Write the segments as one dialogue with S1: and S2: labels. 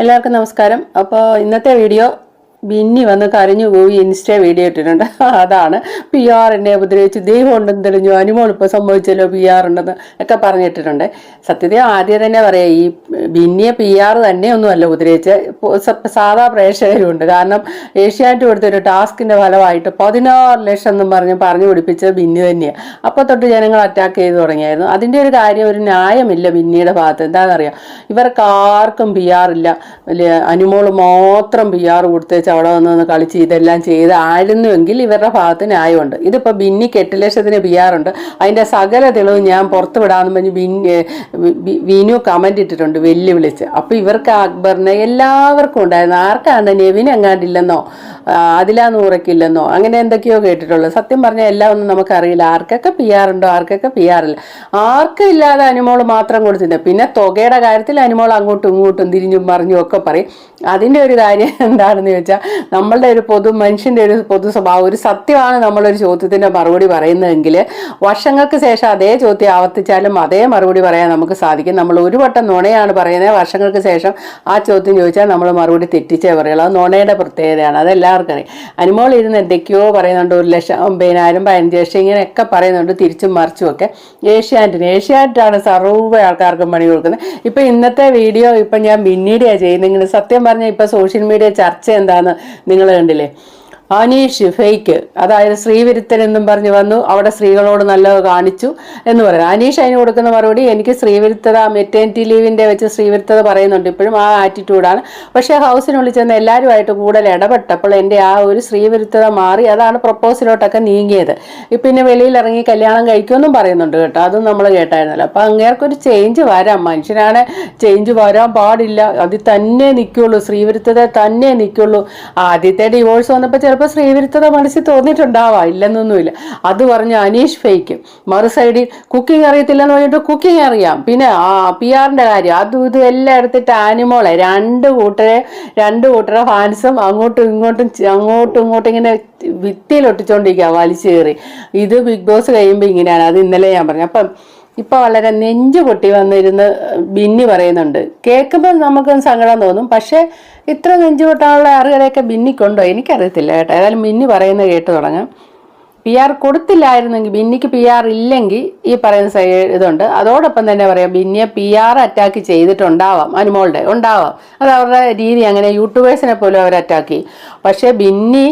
S1: എല്ലാവർക്കും നമസ്കാരം. അപ്പോൾ ഇന്നത്തെ വീഡിയോ ബിന്നി വന്ന് കരഞ്ഞു പോയി ഇൻസ്റ്റ വീഡിയോ ഇട്ടിട്ടുണ്ട്. അതാണ് പി ആർ എന്നെ ഉപദ്രവിച്ച്. ദൈവം ഉണ്ടെന്ന് തെളിഞ്ഞു. അനുമോൾ ഇപ്പോൾ സംഭവിച്ചല്ലോ പി ആർ ഉണ്ടെന്ന് ഒക്കെ പറഞ്ഞിട്ടിട്ടുണ്ട്. സത്യത്തിൽ ആദ്യം തന്നെ പറയാം ഈ ബിന്നിയെ പി ആർ തന്നെയൊന്നുമല്ല ഉപദ്രവിച്ച് ഇപ്പൊ സാധാ പ്രേക്ഷകരുണ്ട് കാരണം ഏഷ്യാനെറ്റ് കൊടുത്തൊരു ടാസ്കിന്റെ ഫലമായിട്ട് പതിനാറ് ലക്ഷം എന്നും പറഞ്ഞ് പറഞ്ഞു പിടിപ്പിച്ചത് ബിന്നി തന്നെയാണ് അപ്പോൾ തൊട്ട് ജനങ്ങൾ അറ്റാക്ക് ചെയ്ത് തുടങ്ങിയായിരുന്നു. അതിന്റെ ഒരു കാര്യം ഒരു ന്യായമില്ല ബിന്നിയുടെ ഭാഗത്ത്. എന്താണെന്നറിയാം? ഇവർക്ക് ആർക്കും പി ആർ ഇല്ല. അനുമോൾ മാത്രം പി ആർ കൊടുത്തേച്ച് അവിടെ വന്ന് നിന്ന് കളിച്ച് ഇതെല്ലാം ചെയ്ത് ആയിരുന്നുവെങ്കിൽ ഇവരുടെ ഭാഗത്ത് ന്യായമുണ്ട്. ഇതിപ്പോൾ ബിന്നിക്ക് എട്ട് ലക്ഷത്തിന് പി ആർ ഉണ്ട്. അതിന്റെ സകല തെളിവ് ഞാൻ പുറത്ത് വിടാമെന്ന് പറഞ്ഞ് ബിന്നി വിനു കമന്റ് ഇട്ടിട്ടുണ്ട് വെല്ലുവിളിച്ച്. അപ്പോൾ ഇവർക്ക് അക്ബറിനെ എല്ലാവർക്കും ഉണ്ടായിരുന്നു. ആർക്കാണ് നെവിൻ എങ്ങാണ്ടില്ലെന്നോ അതിലാ നൂറയ്ക്കില്ലെന്നോ അങ്ങനെ എന്തൊക്കെയോ കേട്ടിട്ടുള്ളത്. സത്യം പറഞ്ഞാൽ എല്ലാം ഒന്നും നമുക്കറിയില്ല. ആർക്കൊക്കെ പി ഉണ്ടോ ആർക്കൊക്കെ പി ഇല്ല. ആർക്കും ഇല്ലാതെ അനുമോൾ മാത്രം കൊടുത്തില്ല പിന്നെ തുകയുടെ കാര്യത്തിൽ അനുമോൾ അങ്ങോട്ടും ഇങ്ങോട്ടും തിരിഞ്ഞും മറിഞ്ഞും ഒക്കെ പറയും. അതിന്റെ ഒരു കാര്യം എന്താണെന്ന് ചോദിച്ചാൽ നമ്മളുടെ ഒരു പൊതു മനുഷ്യന്റെ ഒരു പൊതു സ്വഭാവം ഒരു സത്യമാണ് നമ്മളൊരു ചോദ്യത്തിന്റെ മറുപടി പറയുന്നതെങ്കിൽ വർഷങ്ങൾക്ക് ശേഷം അതേ ചോദ്യം ആവർത്തിച്ചാലും അതേ മറുപടി പറയാൻ നമുക്ക് സാധിക്കും. നമ്മൾ ഒരു വട്ടം നുണയാണ് പറയുന്നത് വർഷങ്ങൾക്ക് ശേഷം ആ ചോദ്യം ചോദിച്ചാൽ നമ്മൾ മറുപടി തെറ്റിച്ചേ പറയുള്ളൂ. അത് നുണയുടെ പ്രത്യേകതയാണ്. അതെല്ലാവർക്കും അറിയാം. അനുമോൾ ഇരുന്ന് എന്തൊക്കെയോ പറയുന്നുണ്ട്. ഒരു ലക്ഷം ഒമ്പതിനായിരം പതിനഞ്ച് ലക്ഷം ഇങ്ങനെയൊക്കെ പറയുന്നുണ്ട്. തിരിച്ചും മറിച്ചും ഒക്കെ. ഏഷ്യാനെറ്റിന് ഏഷ്യാനെറ്റാണ് സർവ ആൾക്കാർക്കും പണി കൊടുക്കുന്നത്. ഇപ്പം ഇന്നത്തെ വീഡിയോ ഇപ്പം ഞാൻ പിന്നീടാണ് ചെയ്യുന്നെങ്കിൽ സത്യം പറഞ്ഞാൽ ഇപ്പം സോഷ്യൽ മീഡിയ ചർച്ച എന്താന്ന് നിങ്ങൾ കണ്ടില്ലേ? അനീഷ് ഫേക്ക് അതായത് ശ്രീവിരുത്തൻ എന്നും പറഞ്ഞു വന്നു. അവിടെ സ്ത്രീകളോട് നല്ലത് കാണിച്ചു എന്ന് പറയുന്നത് അനീഷ് അതിന് കൊടുക്കുന്ന മറുപടി എനിക്ക് ശ്രീവിരുത്തത മെറ്റേണിറ്റി ലീവിന്റെ വെച്ച് ശ്രീവിരുത്തത പറയുന്നുണ്ട്. ഇപ്പോഴും ആ ആറ്റിറ്റ്യൂഡാണ് പക്ഷേ ഹൗസിനുള്ളിൽ ചെന്ന് എല്ലാവരുമായിട്ട് കൂടുതൽ ഇടപെട്ടപ്പോൾ എന്റെ ആ ഒരു ശ്രീവിരുത്തത മാറി. അതാണ് പ്രപ്പോസലോട്ടൊക്കെ നീങ്ങിയത്. പിന്നെ വെളിയിൽ ഇറങ്ങി കല്യാണം കഴിക്കുമെന്നും പറയുന്നുണ്ട് കേട്ടോ. അതും നമ്മൾ കേട്ടായിരുന്നല്ലോ. അപ്പം അങ്ങേർക്കൊരു ചേഞ്ച് വരാം. മനുഷ്യനാണ് ചേഞ്ച് വരാൻ പാടില്ല. അതിൽ തന്നെ നിൽക്കുള്ളൂ. ശ്രീവിരുത്തത തന്നെ നിൽക്കുള്ളൂ. ആദ്യത്തെ ഡിവോഴ്സ് വന്നപ്പോൾ ചിലപ്പോൾ സ്ത്രീവിരുത്തത മനസ്സിൽ തോന്നിയിട്ടുണ്ടാവാം. ഇല്ലെന്നൊന്നുമില്ല. അത് പറഞ്ഞ് അനീഷ് ഫേക്ക് മറു സൈഡിൽ കുക്കിംഗ് അറിയത്തില്ലെന്ന് പറഞ്ഞിട്ട് കുക്കിംഗ് അറിയാം. പിന്നെ ആ പി ആറിന്റെ കാര്യം. അതും ഇതും എല്ലാം എടുത്തിട്ട് ആനിമോളെ രണ്ട് കൂട്ടരെ രണ്ട് കൂട്ടരെ ഫാൻസും അങ്ങോട്ടും ഇങ്ങോട്ടും അങ്ങോട്ടും ഇങ്ങോട്ടും ഇങ്ങനെ ഭിത്തിയിൽ ഒട്ടിച്ചോണ്ടിരിക്കുക വലിച്ചു കയറി. ഇത് ബിഗ് ബോസ് കഴിയുമ്പോൾ ഇങ്ങനെയാണ്. അത് ഇന്നലെ ഞാൻ പറഞ്ഞു. അപ്പം ഇപ്പൊ വളരെ നെഞ്ചു പൊട്ടി വന്നിരുന്ന് ബിന്നി പറയുന്നുണ്ട്. കേൾക്കുമ്പോൾ നമുക്ക് സങ്കടം തോന്നും. പക്ഷേ ഇത്ര നെഞ്ചു പൊട്ടാനുള്ള അറിവുകളൊക്കെ ബിന്നിക്കുണ്ടോ? എനിക്കറിയത്തില്ല കേട്ടോ. ഏതായാലും ബിന്നി പറയുന്നത് കേട്ട് തുടങ്ങാം. പി ആർ കൊടുത്തില്ലായിരുന്നെങ്കിൽ ബിന്നിക്ക് പി ആർ ഇല്ലെങ്കിൽ ഈ പറയുന്ന ഇതുണ്ട്. അതോടൊപ്പം തന്നെ പറയാം ബിന്നിയെ പി ആർ അറ്റാക്ക് ചെയ്തിട്ടുണ്ടാവാം അനുമോളുടെ ഉണ്ടാവാം. അത് അവരുടെ രീതി അങ്ങനെ യൂട്യൂബേഴ്സിനെ പോലും അവർ അറ്റാക്ക് ചെയ്യും. പക്ഷേ ബിന്നി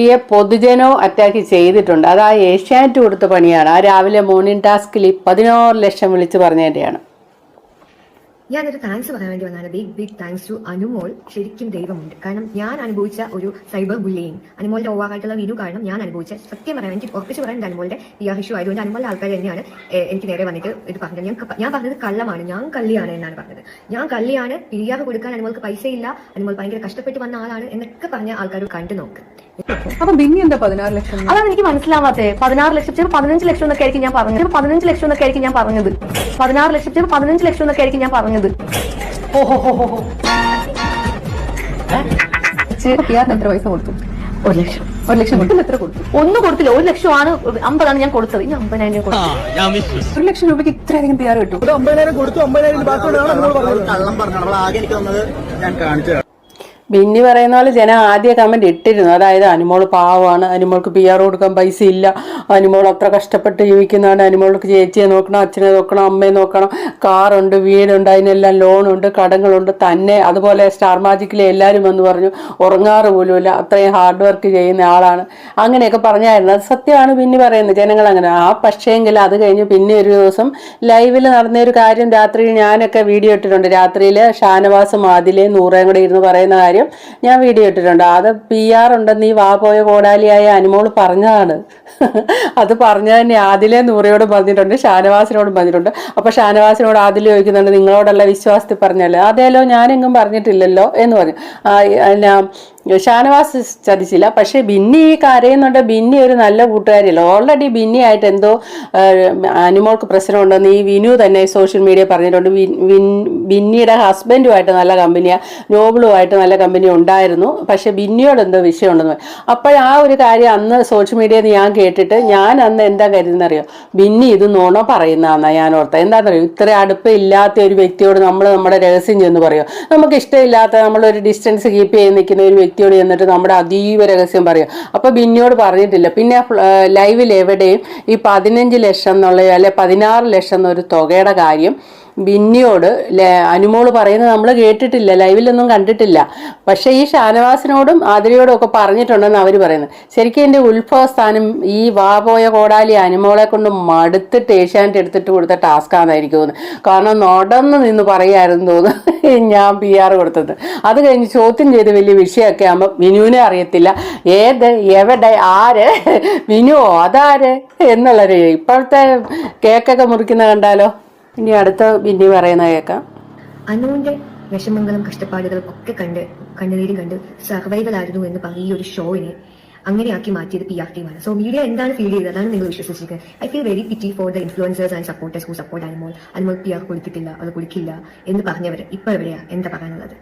S1: ഈ പൊതുജനോ അറ്റാക്ക് ചെയ്തിട്ടുണ്ട്. അത് ആ ഏഷ്യാനെറ്റ് കൊടുത്ത പണിയാണ്. ആ രാവിലെ മോർണിംഗ് ടാസ്കിൽ പതിനാറ് ലക്ഷം വിളിച്ച് പറഞ്ഞതിന്റെയാണ്.
S2: ഞാനൊരു താങ്ക്സ് പറയാൻ വേണ്ടി വന്നാണ് big big thanks to Anumol. ശരിക്കും ദൈവമുണ്ട്. കാരണം ഞാൻ അനുഭവിച്ച ഒരു സൈബർ ബുള്ളിയും അനുമോളുടെ ഓവാറായിട്ടുള്ള വീഡിയോ കാരണം ഞാൻ അനുഭവിച്ച സത്യം പറയാൻ എനിക്ക് ഉറപ്പിച്ച് പറയാൻ അനുമോളുടെ വിവാഹ ഇഷ്യൂ ആയതുകൊണ്ട് അനുമോളുടെ ആൾക്കാർ തന്നെയാണ് എനിക്ക് നേരെ വന്നിട്ട് ഇത് പറഞ്ഞത്. ഞാൻ ഞാൻ പറഞ്ഞത് കള്ളമാണ്. ഞാൻ കള്ളിയാണ് എന്നാണ് പറഞ്ഞത്. ഞാൻ കള്ളിയാണ് പിരിയാതെ കൊടുക്കാൻ അനുമോൾക്ക് പൈസ ഇല്ല അനുമോൾ ഭയങ്കര കഷ്ടപ്പെട്ട് വന്ന ആളാണ് എന്നൊക്കെ പറഞ്ഞ ആൾക്കാർ കണ്ടു നോക്ക്.
S3: അപ്പൊ ബിന്നി എന്താ പതിനാറ് ലക്ഷം?
S4: അതാണ് എനിക്ക് മനസ്സിലാവാത്തേ. പതിനാറ് ലക്ഷം ചിലപ്പോൾ പതിനഞ്ച് ലക്ഷം എന്നൊക്കെ ആയിരിക്കും ഞാൻ പറഞ്ഞത്. ചിലപ്പോൾ പതിനഞ്ച് ലക്ഷം എന്നൊക്കെ ആയിരിക്കും ഞാൻ പറഞ്ഞത്. പതിനാറ് ലക്ഷം ചിലപ്പോൾ പതിനഞ്ച് ലക്ഷം എന്നൊക്കെ ആയിരിക്കും ഞാൻ പറഞ്ഞത്.
S3: പിയാറിന് എത്ര പൈസ കൊടുത്തു?
S4: ഒരു ലക്ഷം.
S3: ഒരു ലക്ഷം കൊടുത്തു. എത്ര കൊടുത്തു?
S4: ഒന്നും കൊടുത്തില്ല. ഒരു ലക്ഷമാണ് അമ്പതാണ് ഞാൻ കൊടുത്തത്. ഇനി അമ്പതിനായിരം രൂപ കൊടുത്തു.
S3: ഒരു ലക്ഷം രൂപയ്ക്ക് ഇത്രയധികം പിയാർ കിട്ടും?
S5: അമ്പതിനായിരം കൊടുത്തു. അമ്പതിനായിരം ബാക്കി നമ്മൾ പറഞ്ഞത്. കള്ളം പറഞ്ഞു നമ്മൾ ആകെ എനിക്ക് തന്നത് ഞാൻ കാണിച്ചു
S1: ബിന്നി പറയുന്ന പോലെ ജന ആദ്യ കമന്റ് ഇട്ടിരുന്നു. അതായത് അനുമോൾ പാവമാണ് അനുമോൾക്ക് പി ആർ കൊടുക്കാൻ പൈസ ഇല്ല അനുമോൾ അത്ര കഷ്ടപ്പെട്ട് ജീവിക്കുന്നതാണ് അനുമോൾക്ക് ചേച്ചിയെ നോക്കണം അച്ഛനെ നോക്കണം അമ്മയെ നോക്കണം. കാറുണ്ട് വീടുണ്ട് അതിനെല്ലാം ലോണുണ്ട് കടങ്ങളുണ്ട് തന്നെ അതുപോലെ സ്റ്റാർ മാജിക്കിലെ എല്ലാവരും എന്ന് പറഞ്ഞു ഉറങ്ങാറ് പോലുമില്ല അത്രയും ഹാർഡ് വർക്ക് ചെയ്യുന്ന ആളാണ്. അങ്ങനെയൊക്കെ പറഞ്ഞായിരുന്നു. അത് സത്യമാണ് ബിന്നി പറയുന്നത്. ജനങ്ങൾ അങ്ങനെ. ആ പക്ഷേങ്കിൽ അത് കഴിഞ്ഞ് പിന്നെ ഒരു ദിവസം ലൈവിൽ നടന്ന ഒരു കാര്യം രാത്രി ഞാനൊക്കെ വീഡിയോ ഇട്ടിട്ടുണ്ട്. രാത്രിയിൽ ഷാനവാസും ആദിലെ നൂറേം കൂടെ ഇരുന്ന് പറയുന്ന കാര്യം ഞാൻ വീഡിയോ ഇട്ടിട്ടുണ്ട്. അത് പി ആർ ഉണ്ടെന്ന് ഈ വാ പോയ കോടാലിയായ അനുമോൾ പറഞ്ഞതാണ്. അത് പറഞ്ഞ തന്നെ ആദിലെ നൂറയോട് പറഞ്ഞിട്ടുണ്ട് ഷാനവാസിനോട് പറഞ്ഞിട്ടുണ്ട്. അപ്പൊ ഷാനവാസിനോട് ആദിൽ ചോദിക്കുന്നുണ്ട് നിങ്ങളോടുള്ള വിശ്വാസത്തിൽ പറഞ്ഞല്ലോ? അതേലോ ഞാനെങ്ങും പറഞ്ഞിട്ടില്ലല്ലോ എന്ന് പറഞ്ഞു. ഷാനവാസ് ചതിച്ചില്ല. പക്ഷെ ബിന്നി ഈ കരയുന്നുണ്ട്. ബിന്നി ഒരു നല്ല കൂട്ടുകാരിയല്ല. ഓൾറെഡി ബിന്നി ആയിട്ട് എന്തോ അനുമോൾക്ക് പ്രശ്നമുണ്ടെന്ന് ഈ വിനു തന്നെ സോഷ്യൽ മീഡിയ പറഞ്ഞിട്ടുണ്ട്. ബിന്നിയുടെ ഹസ്ബൻഡുമായിട്ട് നല്ല കമ്പനിയാണ് നോബിളുമായിട്ട് നല്ല കമ്പനി ഉണ്ടായിരുന്നു. പക്ഷെ ബിന്നിയോട് എന്തോ വിഷയമുണ്ടെന്ന് അപ്പോൾ ആ ഒരു കാര്യം അന്ന് സോഷ്യൽ മീഡിയയിൽ ഞാൻ കേട്ടിട്ട് ഞാൻ അന്ന് എന്താ കരുതുന്നറിയോ ബിന്നി ഇത് നോണോ പറയുന്നതാണ് ഞാൻ ഓർത്തത്. എന്താണെന്നറിയോ? ഇത്ര അടുപ്പം ഇല്ലാത്ത ഒരു വ്യക്തിയോട് നമ്മൾ നമ്മുടെ രഹസ്യം ചെന്ന് പറയുമോ നമുക്ക് ഇഷ്ടമില്ലാത്ത നമ്മളൊരു ഡിസ്റ്റൻസ് കീപ്പ് ചെയ്ത് നിൽക്കുന്ന ഒരു വ്യക്തിയോട് ചെന്നിട്ട് നമ്മുടെ അതീവ രഹസ്യം പറയുക അപ്പൊ ബിന്നിയോട് പറഞ്ഞിട്ടില്ല. പിന്നെ ലൈവിൽ എവിടെയും ഈ പതിനഞ്ച് ലക്ഷം എന്നുള്ള അല്ലെ പതിനാറ് ലക്ഷം എന്നൊരു തുകയുടെ കാര്യം ബിന്നിയോട് അനുമോൾ പറയുന്നത് നമ്മൾ കേട്ടിട്ടില്ല ലൈവിലൊന്നും കണ്ടിട്ടില്ല. പക്ഷേ ഈ ഷാനവാസിനോടും ആതിരയോടും ഒക്കെ പറഞ്ഞിട്ടുണ്ടെന്ന് അവർ പറയുന്നത്. ശരിക്കും എന്റെ ഉത്ഭവസ്ഥാനം ഈ വാ പോയ കോടാലി അനുമോളെ കൊണ്ട് മടുത്തിട്ട് ഏഷ്യാനെറ്റ് എടുത്തിട്ട് കൊടുത്ത ടാസ്ക് ആണെന്നായിരിക്കും കാരണം നടന്ന് നിന്ന് പറയായിരുന്നു തോന്നുന്നു ഞാൻ പി ആർ കൊടുത്തത്. അത് കഴിഞ്ഞ് ചോദ്യം ചെയ്ത് വലിയ വിഷയമൊക്കെ ആകുമ്പോൾ വിനുവിനെ അറിയത്തില്ല. ഏത് എവിടെ ആര്? മിനുവോ അതാര്? എന്നുള്ളൊരു ഇപ്പോഴത്തെ കേക്കൊക്കെ മുറിക്കുന്ന കണ്ടാലോ? ഇനി അടുത്ത ബിന്നി പറയുന്ന കേൾക്കാം.
S2: അനുവിന്റെ വിഷമങ്ങളും കഷ്ടപ്പാടുകളും ഒക്കെ കണ്ട് കണ്ണുനീരും കണ്ട് സർവൈവൽ ആയിരുന്നു എന്ന് പറഞ്ഞ ഈ ഒരു ഷോയിനെ അങ്ങനെയാക്കി മാറ്റിയത് പി ആർ ടീമാണ് സോ മീഡിയ എന്താണ് ഫീൽ ചെയ്തത്? അതാണ് നിങ്ങൾ വിശ്വസിച്ചിരിക്കുന്നത് I feel very pity for the influencers and supporters who support Anumol Anumol P R കൊടുത്തിട്ടില്ല അത് കൊടുക്കില്ല എന്ന് പറഞ്ഞവർ ഇപ്പൊ എവിടെയാ? എന്താ പറയാനുള്ളത്?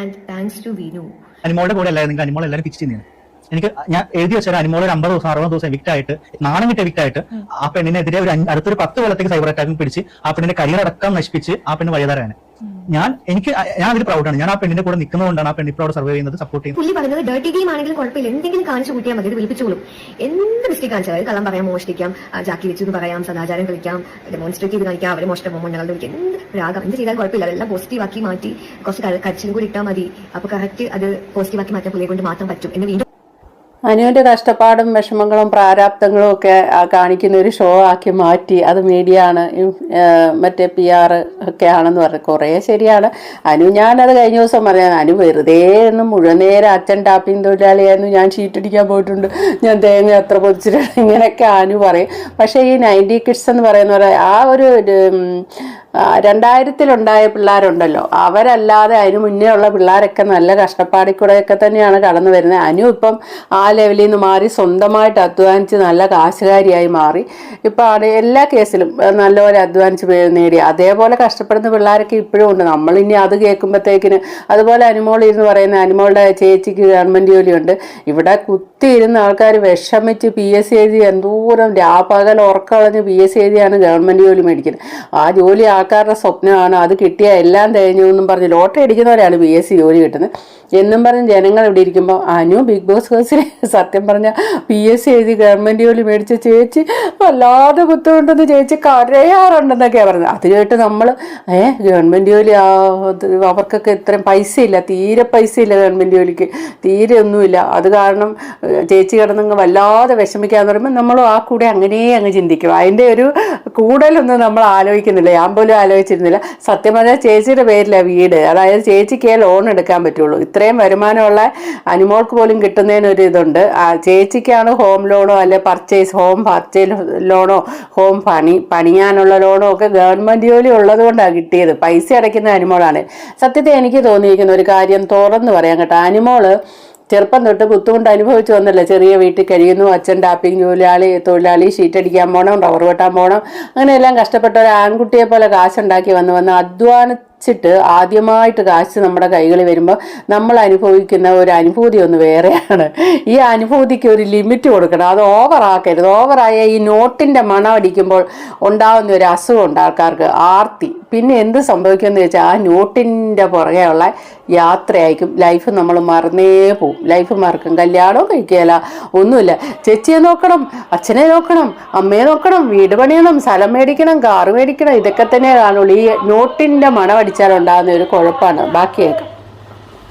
S2: ആൻഡ് താങ്ക്സ് ടു വിനു
S5: അനിമോളുടെ കൂടെ അല്ലായിരുന്നു നിങ്ങൾ അനിമോൾ എല്ലാവരും പിച്ച് ചെയ്യുന്നത് എനിക്ക് ഞാൻ എഴുതി വെച്ചാൽ അനിമോൾ ഒരു അമ്പത് ദിവസം അറുപത് ദിവസം എവിക്റ്റ് ആയിട്ട് നാണം കിട്ടിയ എവിക്റ്റ് ആയിട്ട് ആ പെണ്ണിനെതിരെ ഒരു അടുത്തൊരു പത്ത് കൊല്ലത്തേക്ക് സൈബർ അറ്റാക്കും പിടിച്ച് ആ പെണ്ണിന്റെ കരിയർ അടക്കം നശിപ്പിച്ച് ആ പെണ്ണ് വഴിതാരാണ് ഞാൻ എനിക്ക് ഞാൻ അതിൽ പ്രൗഡാണ് ഞാൻ ആ പെണ്ണിന്റെ കൂടെ നിൽക്കുന്നതുകൊണ്ടാണ് ആ പെണ്ണി ഇപ്പോൾ അവിടെ സർവേ ചെയ്യുന്നത് സപ്പോർട്ട് ചെയ്യുന്നത്.
S2: പുള്ളി പറയുന്നത് ഡേർട്ടി ഗെയിം ആണെങ്കിലും കുഴപ്പമില്ല. എന്തെങ്കിലും കാണിച്ചു കൂട്ടിയാൽ മതി. ഇത് വിളിപ്പിച്ചോളും എന്ത് മിസ്റ്റേക്ക് കാണിച്ചാൽ മതി കള്ളം പറയാം മോഷ്ടിക്കാം ജാക്കി വെച്ചു എന്ന് പറയാം സദാചാരം കളിക്കാം ഡെമോൺസ്ട്രേറ്റ് ചെയ്ത് കാണിക്കാം അവരെ മോഷ്ടം മണ്ണുകളുടെ വിളിക്കാം എന്ത് രാഗം എന്ത് ചെയ്താൽ കുഴപ്പമില്ല. അതെല്ലാം പോസിറ്റീവ് ആക്കി മാറ്റി കുറച്ച് കരച്ചിലും കൂടി ഇട്ടാൽ മതി. അപ്പൊ കറക്റ്റ് അത് പോസിറ്റീവ് ആക്കി മാറ്റാൻ പുള്ളിയെ കൊണ്ട് മാത്രം പറ്റും. എന്ന് വീണ്ടും
S1: അനുവിന്റെ കഷ്ടപ്പാടും വിഷമങ്ങളും പ്രാരാബ്ദങ്ങളും ഒക്കെ കാണിക്കുന്ന ഒരു ഷോ ആക്കി മാറ്റി. അത് മീഡിയ ആണ്. മറ്റേ പി ആർ ഒക്കെ ആണെന്ന് പറഞ്ഞു കുറേ ശരിയാണ്. അനു ഞാനത് കഴിഞ്ഞ ദിവസം പറയാം അനു വെറുതെ ഒന്നും മുഴുവൻ നേരം അച്ഛൻ ടാപ്പിംഗ് തൊഴിലാളിയായിരുന്നു. ഞാൻ ഷീറ്റടിക്കാൻ പോയിട്ടുണ്ട്. ഞാൻ തേങ്ങ എത്ര പൊതിച്ചിട്ടുണ്ട്. ഇങ്ങനെയൊക്കെ അനു പറയും. പക്ഷേ ഈ നയന്റി കിഡ്സ് എന്ന് പറയുന്ന ആ ഒരു രണ്ടായിരത്തിലുണ്ടായ പിള്ളേരുണ്ടല്ലോ. അവരല്ലാതെ അതിന് മുന്നേ ഉള്ള പിള്ളേരൊക്കെ നല്ല കഷ്ടപ്പാടിൽ കൂടെയൊക്കെ തന്നെയാണ് കടന്നു വരുന്നത്. അനു ഇപ്പം ആ ലെവലിൽ നിന്ന് മാറി സ്വന്തമായിട്ട് അധ്വാനിച്ച് നല്ല കാശുകാരിയായി മാറി. ഇപ്പം എല്ലാ കേസിലും നല്ലപോലെ അധ്വാനിച്ച് നേടി. അതേപോലെ കഷ്ടപ്പെടുന്ന പിള്ളേരൊക്കെ ഇപ്പോഴും ഉണ്ട്. നമ്മളിനി അത് കേൾക്കുമ്പോഴത്തേക്കിന് അതുപോലെ അനുമോൾ ഇരുന്ന് പറയുന്ന അനുമോളുടെ ചേച്ചിക്ക് ഗവൺമെന്റ് ജോലിയുണ്ട് ഇവിടെ കുത്തിയിരുന്ന ആൾക്കാർ വിഷമിച്ച് പി എസ് സി എഴുതി എന്തോരം രാപ്പകൽ ഉറക്കളഞ്ഞ് പി എസ് സി എഴുതിയാണ് ഗവൺമെന്റ് ജോലി മേടിക്കുന്നത്. ആ ജോലി ആൾക്കാരുടെ സ്വപ്നമാണ്. അത് കിട്ടിയ എല്ലാം തേഞ്ഞു എന്നും പറഞ്ഞ് ലോട്ടറി അടിക്കുന്നവരാണ് ബി എസ് സി ജോലി കിട്ടുന്നത്. എന്നും പറഞ്ഞ് ജനങ്ങൾ ഇവിടെ ഇരിക്കുമ്പോൾ അനു ബിഗ് ബോസ് ഹൗസിൽ സത്യം പറഞ്ഞ പി എസ് സി എഴുതി ഗവൺമെന്റ് ജോലി മേടിച്ച ചേച്ചി വല്ലാതെ ബുദ്ധിമുട്ടെന്ന് ചേച്ചി കരയാറുണ്ടെന്നൊക്കെയാണ് പറഞ്ഞത്. അത് കേട്ട് നമ്മൾ ഏ ഗവൺമെന്റ് ജോലി അവർക്കൊക്കെ ഇത്രയും പൈസ ഇല്ല തീരെ പൈസ ഇല്ല ഗവൺമെന്റ് ജോലിക്ക്. തീരെ ഒന്നുമില്ല. അത് കാരണം ചേച്ചി കിടന്നങ്ങ് വല്ലാതെ വിഷമിക്കാന്ന് പറയുമ്പോൾ നമ്മൾ ആ കൂടെ അങ്ങനെ അങ്ങ് ചിന്തിക്കും. അതിന്റെ ഒരു കൂടുതലൊന്നും നമ്മൾ ആലോചിക്കുന്നില്ല. ഞാൻ പോലും ആലോചിച്ചിരുന്നില്ല. സത്യം പറഞ്ഞാൽ ചേച്ചിയുടെ പേരിലാണ് വീട്. അതായത് ചേച്ചിക്കേ ലോൺ എടുക്കാൻ പറ്റുള്ളൂ. ഇത്രയും വരുമാനമുള്ള അനുമോൾക്ക് പോലും കിട്ടുന്നതിനൊരു ഇതുണ്ട്. ചേച്ചിക്കാണ് ഹോം ലോണോ അല്ലെ പർച്ചേസ് ഹോം പർച്ചേസ് ലോണോ ഹോം പണി പണിയാനുള്ള ലോണോ ഒക്കെ ഗവൺമെന്റ് ജോലി ഉള്ളത് കൊണ്ടാണ് കിട്ടിയത്. പൈസ അടയ്ക്കുന്ന അനുമോളാണ്. സത്യത്തെ എനിക്ക് തോന്നിയിരിക്കുന്ന ഒരു കാര്യം തുറന്ന് പറയാം കേട്ടോ. അനുമോൾ ചെറുപ്പം തൊട്ട് ബുദ്ധിമുട്ട് അനുഭവിച്ചു വന്നല്ലേ? ചെറിയ വീട്ടിൽ കഴിയുന്നു അച്ഛൻ ടാപ്പിംഗ് ജോലിയാളി തൊഴിലാളി ഷീറ്റ് അടിക്കാൻ പോകണം റബ്ബർ വെട്ടാൻ പോകണം അങ്ങനെയെല്ലാം കഷ്ടപ്പെട്ട ഒരു ആൺകുട്ടിയെ പോലെ കാശുണ്ടാക്കി വന്ന് വന്ന് അധ്വാനിച്ചിട്ട് ആദ്യമായിട്ട് കാശ് നമ്മുടെ കൈകളിൽ വരുമ്പോൾ നമ്മൾ അനുഭവിക്കുന്ന ഒരു അനുഭൂതി ഒന്ന് വേറെയാണ്. ഈ അനുഭൂതിക്ക് ഒരു ലിമിറ്റ് കൊടുക്കണം. അത് ഓവറാക്കരുത് ഓവറായ ഈ നോട്ടിന്റെ മണം അടിക്കുമ്പോൾ ഉണ്ടാകുന്ന ഒരു അസുഖമുണ്ട് ആൾക്കാർക്ക്. ആർത്തി. പിന്നെ എന്ത് സംഭവിക്കുമെന്ന് വെച്ചാൽ ആ നോട്ടിന്റെ പുറകെയുള്ള യാത്രയായിരിക്കും. ലൈഫ് നമ്മൾ മറന്നേ പോവും. ലൈഫ് മറക്കും. കല്യാണവും കഴിക്കുകയില്ല. ഒന്നുമില്ല. ചേച്ചിയെ നോക്കണം അച്ഛനെ നോക്കണം അമ്മയെ നോക്കണം വീട് പണിയണം സ്ഥലം മേടിക്കണം കാറ് മേടിക്കണം ഇതൊക്കെ തന്നെ കാണുള്ളൂ ഈ നോട്ടിന്റെ മണം അടിച്ചാൽ ഉണ്ടാകുന്ന ഒരു കുഴപ്പമാണ്. ബാക്കിയൊക്കെ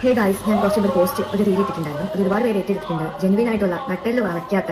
S2: ഹേ ഗായ്സ് ഞാൻ കുറച്ച് പോസ്റ്റ് ഒരു റീൽ ഇട്ടിട്ടുണ്ടായിരുന്നു. അത് ഒരുപാട് പേര് ഏറ്റെടുത്തിട്ടുണ്ട്. ജെനുവിൻ ആയിട്ടുള്ള നട്ടെല്ല് വളയ്ക്കാത്ത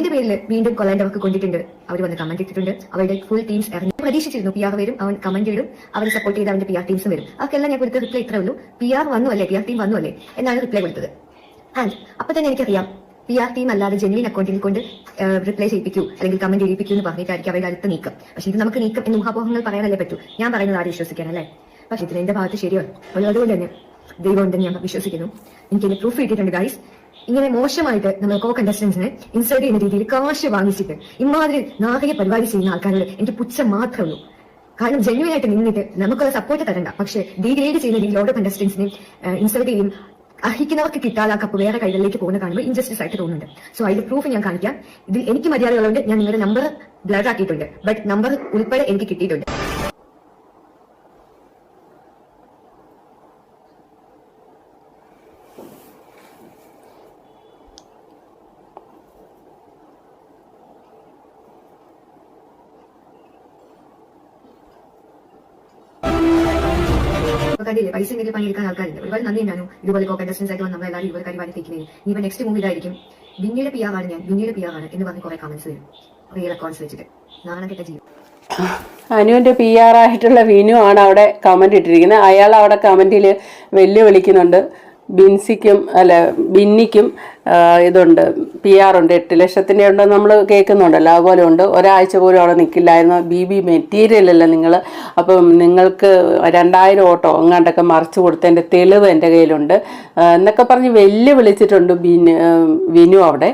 S2: അതിന്റെ പേരിൽ വീണ്ടും കൊള്ളേണ്ട അവർക്ക് കൊണ്ടിട്ടുണ്ട്. അവർ വന്ന് കമന്റ് ഇട്ടിട്ടുണ്ട്. അവരുടെ ഫുൾ ടീംസ് ഇറങ്ങി. പ്രതീക്ഷിച്ചിരുന്നു പി ആർ വരും അവൻ കമന്റ് ഇടും അവരെ സപ്പോർട്ട് ചെയ്ത് അവന്റെ പി ആർ ടീംസും വരും. അവർക്കെല്ലാം ഞാൻ കൊടുത്ത റിപ്ലൈ ഇത്രേ ഉള്ളൂ. പി ആർ വന്നു അല്ലേ? പി ആർ ടീം വന്നു അല്ലേ? എന്നാണ് റിപ്ലൈ കൊടുത്തത്. ആൻഡ് അപ്പൊ തന്നെ എനിക്കറിയാം പി ആർ ടീം അല്ലാതെ ജെനുവിൻ അക്കൗണ്ടിൽ കൊണ്ട് റിപ്ലൈ ചെയ്യിപ്പിക്കൂ അല്ലെങ്കിൽ കമന്റ് ചെയ്യിപ്പിക്കൂ എന്ന് പറഞ്ഞിട്ടായിരിക്കും അവരുടെ അടുത്ത നീക്കം. പക്ഷെ ഇത് നമുക്ക് നീക്കം എന്ന് ഊഹാപോഹങ്ങൾ പറയാനല്ലേ പറ്റൂ. ഞാൻ പറയുന്നത് ആരും വിശ്വസിക്കാൻ അല്ലേ? പക്ഷെ ഇതിന് എന്റെ ഭാഗത്ത് ശരിയാണ്. അതുകൊണ്ട് തന്നെ ദൈവം ഉണ്ടെന്ന് ഞാൻ വിശ്വസിക്കുന്നു. എനിക്ക് എന്റെ പ്രൂഫ് കിട്ടിയിട്ടുണ്ട് ഗൈസ് ഇങ്ങനെ മോശമായിട്ട് നമ്മൾ കോ കണ്ടസ്റ്റൻസിനെ ഇൻസൾട്ട് ചെയ്യുന്ന രീതിയിൽ കാശ് വാങ്ങിച്ചിട്ട് ഇമാതിരി നാഗരിക പരിപാടി ചെയ്യുന്ന ആൾക്കാരോട് എനിക്ക് പുച്ഛം മാത്രമേ ഉള്ളൂ. കാരണം ജെന്യൂൻ ആയിട്ട് നിന്നിട്ട് നമുക്കുള്ള സപ്പോർട്ട് തരണ്ട. പക്ഷെ ഡീഗ്രേഡ് ചെയ്യുന്ന രീതിയിൽ ഓരോ കണ്ടസ്റ്റൻസിനെ ഇൻസൾട്ട് ചെയ്യും. അർഹിക്കുന്നവർക്ക് കിട്ടാതെ ആ കപ്പ് വേറെ കൈകളിലേക്ക് പോകുന്ന കാണുമ്പോൾ ഇൻജസ്റ്റിസ് ആയിട്ട് തോന്നുന്നുണ്ട്. സോ അതിന്റെ പ്രൂഫ് ഞാൻ കാണിക്കാം. ഇതിൽ എനിക്ക് മര്യാദകളുണ്ട് ഞാൻ നിങ്ങളുടെ നമ്പർ ബ്ലഡ് ആക്കിയിട്ടുണ്ട്. ബട്ട് നമ്പർ ഉൾപ്പെടെ എനിക്ക് കിട്ടിയിട്ടുണ്ട്. കണ്ടില്ലേ പൈസ ഉണ്ടെങ്കിൽ പണിയെടുക്കാൻ ആൾക്കാരുണ്ട്. ഒരുപാട് നന്ദി ഉണ്ടാവും ഇതുപോലെ കോ കണ്ടസ്റ്റൻസ് ആയിട്ട് വന്ന് നമ്മളെല്ലാവരും ഇതുപോലെ കരിവാരി തെക്കുന്നത് ഇനിയിപ്പോ നെക്സ്റ്റ് മൂവിയിലായിരിക്കും ബിന്നിയുടെ പി ആവാണ് ഞാൻ. ബിന്നിയുടെ പി ആവാണ് എന്ന് പറഞ്ഞ് കുറെ കമന്റ്സ് വരും. റിയൽ അക്കൗണ്ട്സ് വെച്ചിട്ട്. നാളെ കെട്ട ചെയ്യും
S1: അനുവിന്റെ പി ആർ ആയിട്ടുള്ള വിനു ആണ് അവിടെ കമന്റ് ഇട്ടിരിക്കുന്നത്. അയാൾ അവിടെ കമന്റിൽ വെല്ലുവിളിക്കുന്നുണ്ട്. ബിൻസിക്കും അല്ല ബിന്നിക്കും ഇതുണ്ട് പി ആർ ഉണ്ട് എട്ട് ലക്ഷത്തിന്റെ ഉണ്ട് നമ്മൾ കേൾക്കുന്നുണ്ടല്ലോ അതുപോലെ ഉണ്ട്. ഒരാഴ്ച പോലും അവിടെ നിൽക്കില്ലായിരുന്നു. ബി ബി മെറ്റീരിയലല്ല നിങ്ങൾ അപ്പം നിങ്ങൾക്ക് രണ്ടായിരം ഓട്ടോ അങ്ങാണ്ടൊക്കെ മറിച്ച് കൊടുത്തതിന്റെ തെളിവ് എന്റെ കയ്യിലുണ്ട്. എന്നൊക്കെ പറഞ്ഞ് വെല്ലുവിളിച്ചിട്ടുണ്ട് ബിന് ആ, വിനു അവിടെ.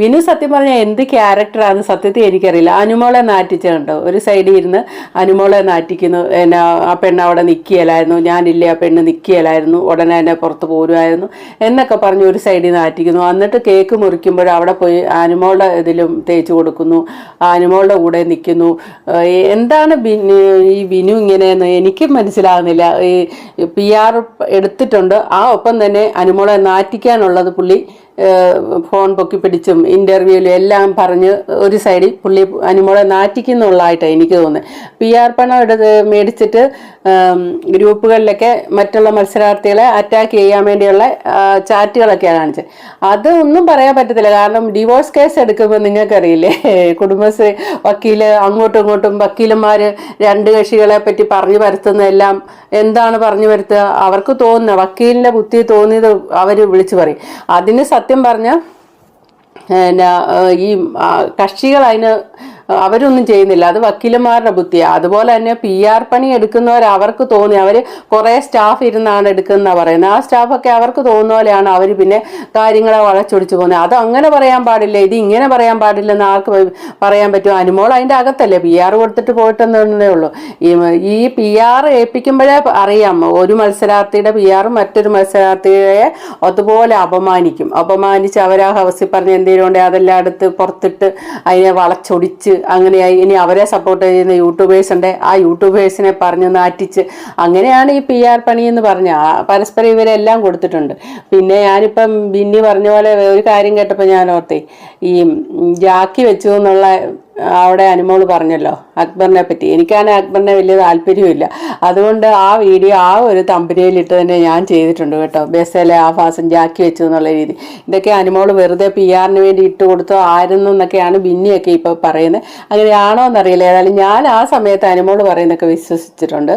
S1: വിനു സത്യം പറഞ്ഞാൽ എന്ത് ക്യാരക്ടറാണ് സത്യത്തിൽ എനിക്കറിയില്ല. അനുമോളെ നാറ്റിച്ചുണ്ടോ ഒരു സൈഡിൽ ഇരുന്ന് അനുമോളെ നാറ്റിക്കുന്നു. എന്നാ ആ പെണ്ണ് അവിടെ നിൽക്കുകയില്ലായിരുന്നു ഞാനില്ലേ ആ പെണ്ണ് നിൽക്കുകയില്ലായിരുന്നു ഉടനെ എന്നെ പുറത്ത് പോരുമായിരുന്നു എന്നൊക്കെ പറഞ്ഞ് ഒരു സൈഡിൽ നാറ്റിക്കുന്നു. എന്നിട്ട് കേക്ക് മുറിക്കുമ്പോൾ അവിടെ പോയി അനുമോളുടെ ഇതിലും തേച്ച് കൊടുക്കുന്നു. അനുമോളുടെ കൂടെ നിൽക്കുന്നു എന്താണ് ഈ വിനു ഇങ്ങനെയെന്ന് എനിക്കും മനസ്സിലാകുന്നില്ല. ഈ പി ആർ എടുത്തിട്ടുണ്ട്. ആ ഒപ്പം തന്നെ അനുമോളെ നാറ്റിക്കാനുള്ളത് പുള്ളി ഫോൺ പൊക്കി പിടിച്ചും ഇന്റർവ്യൂവിലും എല്ലാം പറഞ്ഞ് ഒരു സൈഡിൽ പുള്ളി അനുമോളെ നാറ്റിക്കുന്നുള്ളതായിട്ടാണ് എനിക്ക് തോന്നുന്നത് പി ആർ പണം എടുത്ത് മേടിച്ചിട്ട് ഗ്രൂപ്പുകളിലൊക്കെ മറ്റുള്ള മത്സരാർത്ഥികളെ അറ്റാക്ക് ചെയ്യാൻ വേണ്ടിയുള്ള ചാറ്റുകളൊക്കെയാണ് കാണിച്ചത്. അത് ഒന്നും പറയാൻ പറ്റത്തില്ല. കാരണം ഡിവോഴ്സ് കേസ് എടുക്കുമ്പോൾ നിങ്ങൾക്കറിയില്ലേ കുടുംബശ്രീ വക്കീൽ അങ്ങോട്ടും ഇങ്ങോട്ടും വക്കീലന്മാർ രണ്ട് കക്ഷികളെ പറ്റി പറഞ്ഞു വരുത്തുന്നതെല്ലാം എന്താണ് പറഞ്ഞു വരുത്തുക അവർക്ക് തോന്നുന്ന വക്കീലിന്റെ ബുദ്ധി തോന്നിയത് അവർ വിളിച്ചു പറയും. അതിന് സത്യം പറഞ്ഞാൽ പിന്നെ ഈ കക്ഷികൾ അതിന് അവരൊന്നും ചെയ്യുന്നില്ല. അത് വക്കീലന്മാരുടെ ബുദ്ധിയാണ് അതുപോലെ തന്നെ പി ആർ പണി എടുക്കുന്നവർ അവർക്ക് തോന്നി. അവർ കുറേ സ്റ്റാഫ് ഇരുന്നാണ് എടുക്കുന്ന പറയുന്നത്. ആ സ്റ്റാഫൊക്കെ അവർക്ക് തോന്നുന്ന പോലെയാണ് അവർ പിന്നെ കാര്യങ്ങളെ വളച്ചൊടിച്ച് പോകുന്നത്. അത് അങ്ങനെ പറയാൻ പാടില്ല. ഇത് ഇങ്ങനെ പറയാൻ പാടില്ലെന്ന് ആർക്ക് പറയാൻ പറ്റും? അനുമോൾ അതിന്റെ അകത്തല്ലേ? പി ആർ കൊടുത്തിട്ട് പോയിട്ടെന്നേ ഉള്ളൂ. ഈ പി ആർ ഏൽപ്പിക്കുമ്പോഴേ അറിയാം. ഒരു മത്സരാർത്ഥിയുടെ പി ആർ മറ്റൊരു മത്സരാർത്ഥിയെ അതുപോലെ അപമാനിക്കും. അപമാനിച്ച് അവരാ ഹൗസിൽ പറഞ്ഞ് എന്തെങ്കിലും ഉണ്ടെങ്കിൽ അതെല്ലാം എടുത്ത് പുറത്തിട്ട് അതിനെ വളച്ചൊടിച്ച് അങ്ങനെയായി. ഇനി അവരെ സപ്പോർട്ട് ചെയ്യുന്ന യൂട്യൂബേഴ്സ് ഉണ്ട്. ആ യൂട്യൂബേഴ്സിനെ പറഞ്ഞ് നാറ്റിച്ച് അങ്ങനെയാണ് ഈ പി ആർ പണി എന്ന് പറഞ്ഞ പരസ്പരം ഇവരെല്ലാം കൊടുത്തിട്ടുണ്ട്. പിന്നെ ഞാനിപ്പം ബിന്നി പറഞ്ഞ പോലെ ഒരു കാര്യം കേട്ടപ്പോൾ ഞാൻ ഓർത്തേ ഈ ജാക്കി വെച്ചു എന്നുള്ള അവിടെ അനുമോൾ പറഞ്ഞല്ലോ അക്ബറിനെ പറ്റി. എനിക്കാണ് അക്ബറിനെ വലിയ താല്പര്യമില്ല അതുകൊണ്ട് ആ വീഡിയോ ആ ഒരു തമ്പനിയിലിട്ട് തന്നെ ഞാൻ ചെയ്തിട്ടുണ്ട് കേട്ടോ. ബസ്സിലെ ആ ഫാസം ജാക്കി വെച്ചു എന്നുള്ള രീതി. ഇതൊക്കെ അനുമോൾ വെറുതെ പി ആറിന് വേണ്ടി ഇട്ട് കൊടുത്തോ ആയിരുന്നു എന്നൊക്കെയാണ് ബിന്നിയൊക്കെ ഇപ്പോൾ പറയുന്നത്. അങ്ങനെയാണോ എന്നറിയില്ല. ഏതായാലും ഞാൻ ആ സമയത്ത് അനുമോൾ പറയുന്നതൊക്കെ വിശ്വസിച്ചിട്ടുണ്ട്.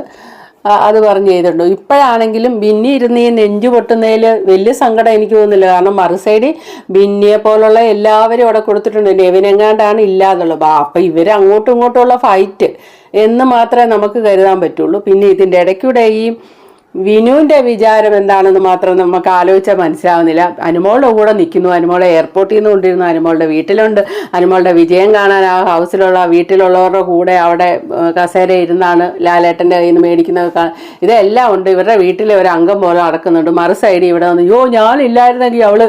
S1: അത് പറഞ്ഞു ചെയ്തിട്ടുണ്ട്. ഇപ്പോഴാണെങ്കിലും ബിന്നി ഇരുന്ന് ഈ നെഞ്ചു പൊട്ടുന്നതിൽ വലിയ സങ്കടം എനിക്ക് തോന്നുന്നില്ല. കാരണം മറുസൈഡിൽ ബിന്നിയെ പോലുള്ള എല്ലാവരും അവിടെ കൊടുത്തിട്ടുണ്ട്. നെവിനെങ്ങാണ്ടാണ് ഇല്ലാന്നുള്ളത്. അപ്പൊ ഇവർ അങ്ങോട്ടും ഇങ്ങോട്ടുമുള്ള ഫൈറ്റ് എന്ന് മാത്രമേ നമുക്ക് കരുതാൻ പറ്റുള്ളൂ. പിന്നെ ഇതിന്റെ ഇടയ്ക്കൂടെ ഈ വിനുവിന്റെ വിചാരം എന്താണെന്ന് മാത്രം നമുക്ക് ആലോചിച്ചാൽ മനസ്സിലാവുന്നില്ല. അനുമോളുടെ കൂടെ നിൽക്കുന്നു. അനുമോളെ എയർപോർട്ടിൽ നിന്ന് കൊണ്ടിരുന്നു അനുമോളുടെ വീട്ടിലുണ്ട്. അനുമോളുടെ വിജയം കാണാൻ ആ ഹൗസിലുള്ള വീട്ടിലുള്ളവരുടെ കൂടെ അവിടെ കസേര ഇരുന്നാണ് ലാലേട്ടന്റെ കയ്യിൽ നിന്ന് മേടിക്കുന്നത് ഇതെല്ലാം ഉണ്ട്. ഇവരുടെ വീട്ടിലെ ഒരു അംഗം പോലെ നടക്കുന്നുണ്ട്. മറു സൈഡ് ഇവിടെ വന്ന് യോ ഞാനില്ലായിരുന്നെങ്കിൽ അവൾ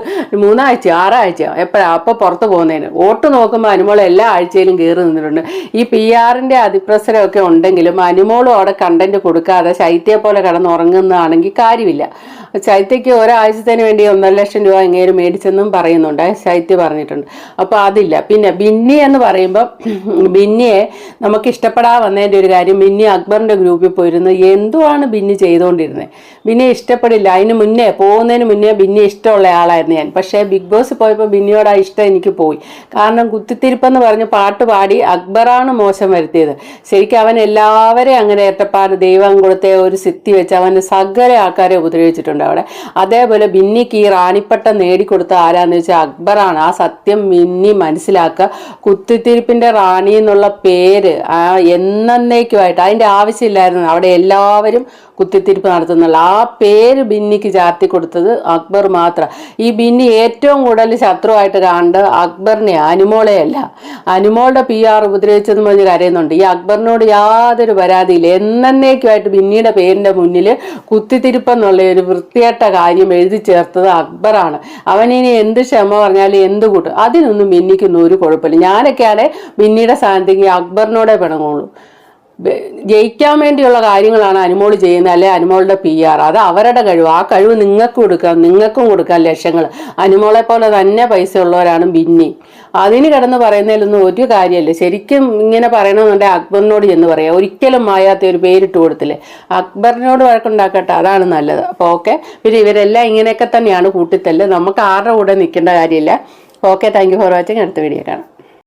S1: മൂന്നാഴ്ച ആറാഴ്ച എപ്പോഴാ? അപ്പൊ പുറത്ത് പോകുന്നതിന് വോട്ട് നോക്കുമ്പോൾ അനുമോൾ എല്ലാ ആഴ്ചയിലും കയറി നിന്നിട്ടുണ്ട്. ഈ പി ആറിന്റെ അതിപ്രസരമൊക്കെ ഉണ്ടെങ്കിലും അനുമോളും അവിടെ കണ്ടന്റ് കൊടുക്കാതെ ശൈത്യെ പോലെ കിടന്നുറങ്ങുന്നതാണെങ്കിൽ കാര്യമില്ല. ശൈത്യയ്ക്ക് ഒരാഴ്ചത്തേന് വേണ്ടി ഒന്നര ലക്ഷം രൂപ എങ്ങേരും മേടിച്ചെന്നും പറയുന്നുണ്ട്. ശൈത്യ പറഞ്ഞിട്ടുണ്ട്. അപ്പോൾ അതില്ല. പിന്നെ ബിന്നി എന്ന് പറയുമ്പോൾ ബിന്നിയെ നമുക്ക് ഇഷ്ടപ്പെടാതെ വന്നതിന്റെ ഒരു കാര്യം ബിന്നി അക്ബറിന്റെ ഗ്രൂപ്പിൽ പോയിരുന്നു. എന്തുവാണ് ബിന്നി ചെയ്തുകൊണ്ടിരുന്നത് ബിന്നിയെ ഇഷ്ടപ്പെടില്ല. അതിന് മുന്നേ പോകുന്നതിന് മുന്നേ ബിന്നി ഇഷ്ടമുള്ള ആളായിരുന്നു ഞാൻ. പക്ഷേ ബിഗ് ബോസ് പോയപ്പോൾ ബിന്നിയോട് ആ ഇഷ്ടം എനിക്ക് പോയി. കാരണം കുത്തിത്തിരിപ്പെന്ന് പറഞ്ഞ് പാട്ട് പാടി അക്ബറാണ് മോശം വരുത്തിയത്. ശരിക്കും അവൻ എല്ലാവരെയും അങ്ങനെ ഏറ്റപ്പാട് ദൈവം കൊടുത്ത ഒരു സിദ്ധി വെച്ച് അവൻ സകല ആൾക്കാരെ ഉപദ്രവിച്ചിട്ടുണ്ട്. അവിടെ. അതേപോലെ ബിന്നിക്ക് ഈ റാണിപ്പട്ടം നേടിക്കൊടുത്ത ആരാന്ന് വെച്ചാൽ അക്ബറാണ്. ആ സത്യം ബിന്നി മനസ്സിലാക്കുക. കുത്തിത്തിരിപ്പിന്റെ റാണി എന്നുള്ള പേര് എന്നേക്കുമായിട്ട് അതിന്റെ ആവശ്യമില്ലായിരുന്നു. അവിടെ എല്ലാവരും കുത്തിത്തിരിപ്പ് നടത്തുന്നുള്ള ആ പേര് ബിന്നിക്ക് ചാർത്തി കൊടുത്തത് അക്ബർ മാത്രം. ഈ ബിന്നി ഏറ്റവും കൂടുതൽ ശത്രുവായിട്ട് കാണേണ്ടത് അക്ബറിനെ അനുമോളെയല്ല അനുമോളുടെ പി ആർ ഉപദ്രവിച്ചെന്ന് പറഞ്ഞ് കരയുന്നുണ്ട്. ഈ അക്ബറിനോട് യാതൊരു പരാതിയില്ല. എന്നേക്കുമായിട്ട് ബിന്നിയുടെ പേരിന്റെ മുന്നിൽ കുത്തിത്തിരിപ്പെന്നുള്ള ഒരു വൃത്തികെട്ട കാര്യം എഴുതി ചേർത്തത് അക്ബറാണ്. അവനിനി എന്ത് ക്ഷമ പറഞ്ഞാലും എന്ത് കൂട്ടും അതിനൊന്നും മിന്നിക്കുന്ന ഒരു കുഴപ്പമില്ല. ഞാനൊക്കെയാണ് മിന്നിയുടെ സ്ഥാനത്തേക്ക് അക്ബറിനോടെ പിണങ്ങുള്ളൂ. ജയിക്കാൻ വേണ്ടിയുള്ള കാര്യങ്ങളാണ് അനുമോൾ ചെയ്യുന്നത് അല്ലെ? അനുമോളുടെ പി ആർ അത് അവരുടെ കഴിവ്. ആ കഴിവ് നിങ്ങൾക്ക് കൊടുക്കാം നിങ്ങൾക്കും കൊടുക്കാം ലക്ഷങ്ങൾ. അനുമോളെ പോലെ തന്നെ പൈസ ഉള്ളവരാണ് ബിന്നി. അതിന് കിടന്ന് പറയുന്നതിലൊന്നും ഒരു കാര്യമല്ല. ശരിക്കും ഇങ്ങനെ പറയണമെന്നുണ്ടെങ്കിൽ അക്ബറിനോട് ചെന്ന് പറയാം. ഒരിക്കലും മായാത്ത ഒരു പേരിട്ട് കൊടുത്തില്ലേ? അക്ബറിനോട് വഴക്കുണ്ടാക്കട്ടെ അതാണ് നല്ലത്. അപ്പോൾ ഓക്കെ. പിന്നെ ഇവരെല്ലാം ഇങ്ങനെയൊക്കെ തന്നെയാണ് കൂട്ടിത്തല്ല്. നമുക്ക് ആരുടെ കൂടെ നിൽക്കേണ്ട കാര്യമില്ല. Okay thank you for watching അടുത്ത വീഡിയോ കാണാം.